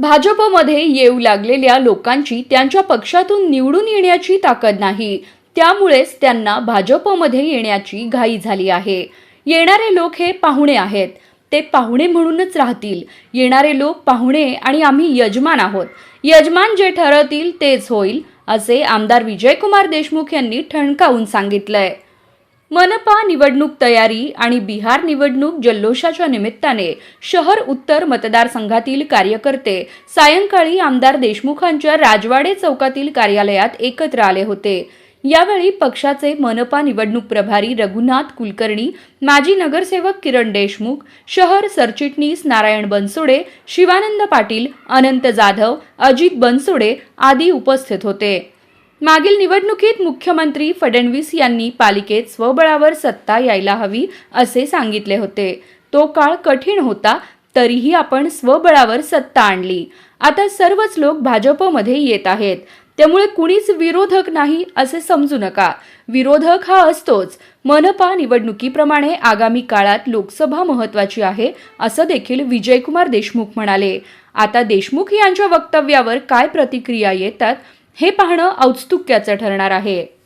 भाजपमध्ये येऊ लागलेल्या लोकांची त्यांच्या पक्षातून निवडून येण्याची ताकद नाही. त्यामुळेच त्यांना भाजपमध्ये येण्याची घाई झाली आहे. येणारे लोक हे पाहुणे आहेत. ते पाहुणे म्हणूनच राहतील. येणारे लोक पाहुणे आणि आम्ही यजमान आहोत. यजमान जे ठरवतील तेच होईल असे आमदार विजयकुमार देशमुख यांनी ठणकावून सांगितलंय. मनपा निवडणूक तयारी आणि बिहार निवडणूक जल्लोषाच्या निमित्ताने शहर उत्तर मतदारसंघातील कार्यकर्ते सायंकाळी आमदार देशमुखांच्या राजवाडे चौकातील कार्यालयात एकत्र आले होते. यावेळी पक्षाचे मनपा निवडणूक प्रभारी रघुनाथ कुलकर्णी माजी नगरसेवक किरण देशमुख शहर सरचिटणीस नारायण बनसोडे शिवानंद पाटील अनंत जाधव अजित बनसोडे आदी उपस्थित होते. मागील निवडणुकीत मुख्यमंत्री फडणवीस यांनी पालिकेत स्वबळावर सत्ता यायला हवी असे सांगितले होते. तो काळ कठीण होता तरीही आपण स्वबळावर सत्ता आणली. आता सर्वच लोक भाजपमध्ये येत आहेत. त्यामुळे कुणीच विरोधक नाही असे समजू नका. विरोधक हा असतोच. मनपा निवडणुकीप्रमाणे आगामी काळात लोकसभा महत्वाची आहे असं देखील विजयकुमार देशमुख म्हणाले. आता देशमुख यांच्या वक्तव्यावर काय प्रतिक्रिया येतात हे पाहणं औत्सुक्याचं ठरणार आहे.